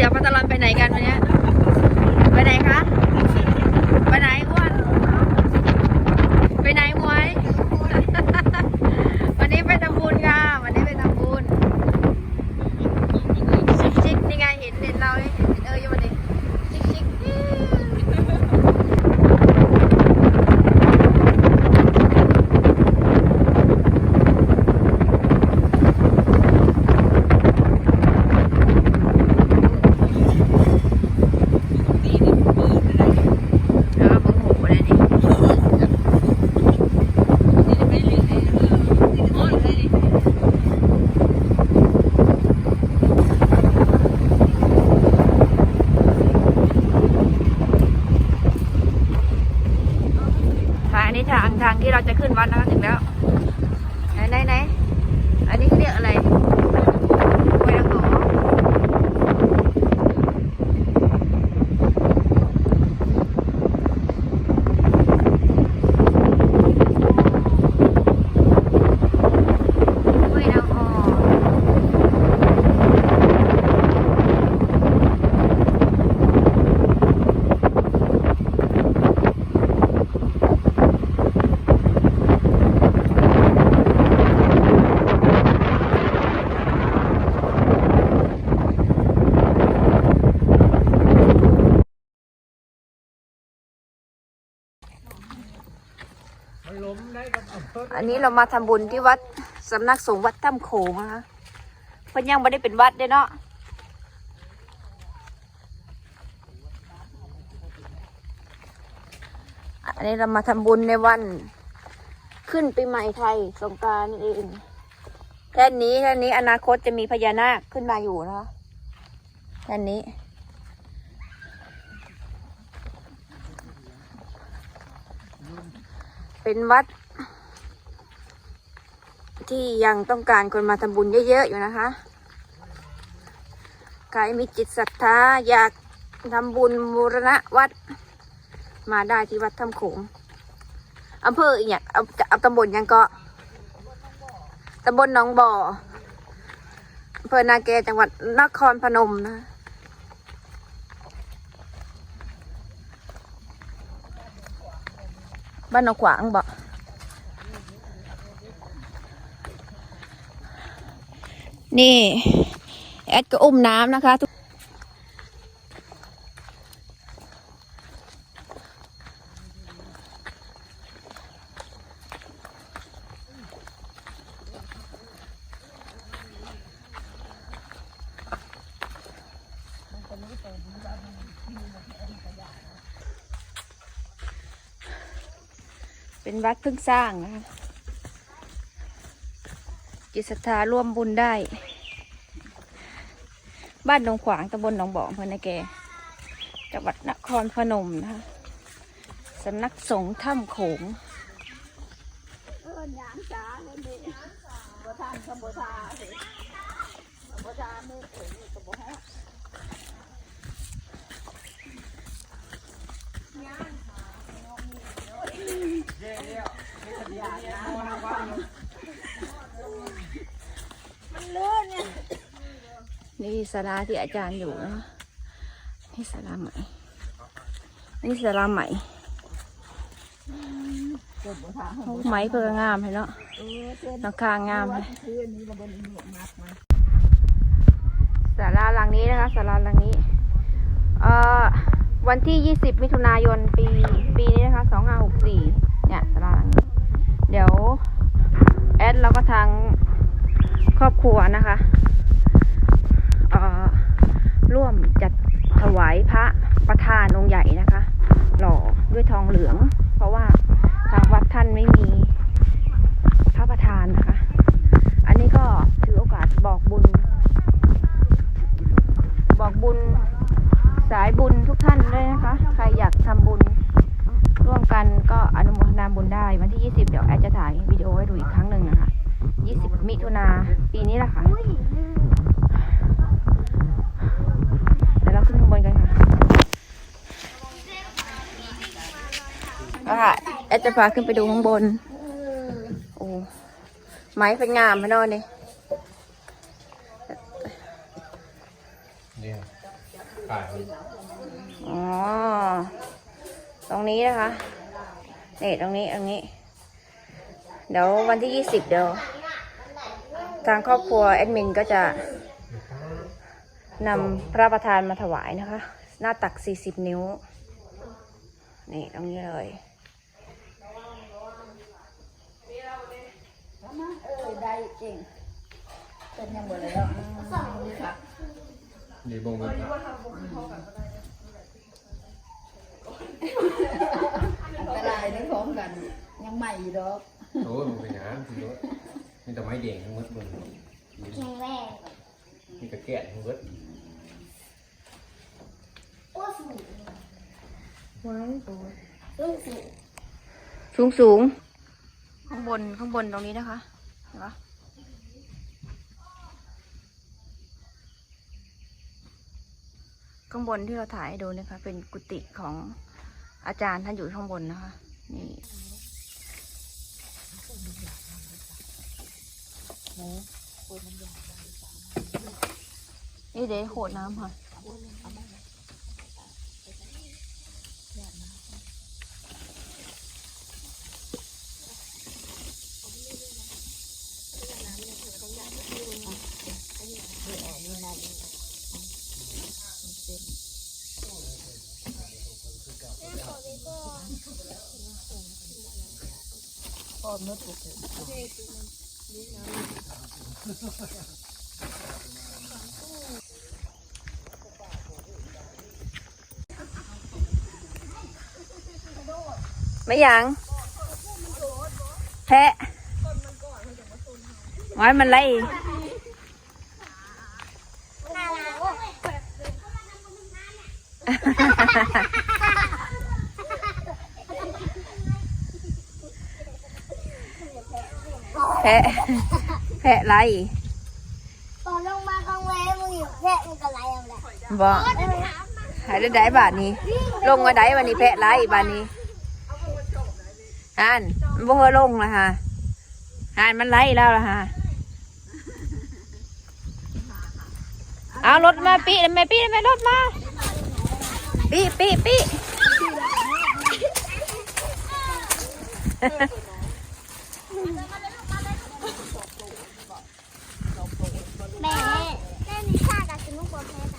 เสียปัตตลอนไปไหนกันวันนี้ไปไหนคะ ไปไหนอ้วน ไปไหนมวย วันนี้ไปทำบุญค่ะ วันนี้ไปทำบุญ ชิคชิคนี่ไงเห็นเห็นเราเห็นเห็นเอออยู่วันนี้ชิคชิคเออมึงโหเลยนี่ทางนี้ทางทางที่เรา จะขึ้นวัดนะคะถึงแล้ว ไหนไหนไหนอันนี้เขาเรียกอะไรห้วยนางหอห้วยนางหอ อันนี้เรามาทำบุญที่วัดสำนักสงฆ์วัดถ้ำโขงนะคะเพิ่นยังไม่ได้เป็นวัดเด้เนาะอันนี้เรามาทำบุญในวันขึ้นปีใหม่ไทยสงการนี่เองแท่นนี้แท่นนี้อนาคตจะมีพญานาคขึ้นมาอยู่นะคะแท่นนี้ เป็นวัด ที่ยังต้องการคนมาทำบุญเยอะๆอยู่นะคะ ใครมีจิตศรัทธาอยากทำบุญบูรณะวัด มาได้ที่วัดถ้ำโขงอำเภออีกอย่างเอาเอาตำบลยังเกาะตำบลหนองบ่ออำเภอนาแกจังหวัดนครพนมนะ บ้านหนองขวางบ่นี่ แอดก็อุ้มน้ำนะคะทุก เป็นวัดเพิ่งสร้างนะคะจิตศรัทธาร่วมบุญได้ บ้านหนองขวางตำบลหนองบ่ออำเภอนาแกจังหวัดนครพนมนะคะสำนักสงฆ์ถ้ำโขงนี่ นี่ศาลาที่อาจารย์อยู่นะนี่ศาลาใหม่นี่ศาลาใหม่ไม้เพื่องามเลยเนาะหลังคางามเลยศาลาหลังนี้นะคะศาลาหลังนี้ เอ่อ วันที่ 20 มิถุนายน ปี ปีนี้นะคะ 2564 เนี่ยศาลาหลังนี้ เดี๋ยว แอดแล้วก็ทางครอบครัวนะคะ ร่วมจัดถวายพระประธานองค์ใหญ่นะคะ หล่อด้วยทองเหลือง เพราะว่าทางวัดท่านไม่มีพระประธานนะคะ อันนี้ก็ถือโอกาสบอกบุญ แอดจะพาขึ้นไปดูข้างบน โอ้ ไม้เป็นงามพะเนอนนี่เนี่ยขายมันอ๋อ ตรงนี้นะคะ นี่ตรงนี้ตรงนี้ เดี๋ยววันที่ยี่สิบเดี๋ยว ทางครอบครัวแอดมินก็จะนำพระประธานมาถวายนะคะ หน้าตักสี่สิบนิ้ว นี่ตรงนี้เลย ได้เก่งเป็นยังหมดเลยอะดีบงเบิดนะอันตรายทั้งพร้อมกัน ยังใหม่อยู่ดอกโอ้ยมึงเป็นหยังทีรถมีแต่ไม้แดงทั้งหมดมึงแข็งแรงมีกระแกะทั้งหมดอ้วนสูงสูงสูงสูงสูงข้างบนข้างบนตรงนี้นะคะเห็นปะ ข้างบนที่เราถ่ายให้ดูนะคะ เป็นกุฏิของอาจารย์ท่านอยู่ข้างบนนะคะ นี่นี่เดี๋ยวโขดน้ำค่ะ พร้อมนุดปุกไม่ยังแพะไว้มันไล่ แพะ แพะไล่ตอนลงมากลางแวมึงอยู่แค่มึงก็ไหลเอาแหละบอกหายได้ได้บาทนี้ ลงมาได้วันนี้แพะไล่บาทนี้ฮันมันบ่เคยลงละฮะฮันมันไล่แล้วละฮะเอารถมาปีแม่ปีแม่รถมาปีปีปี কথা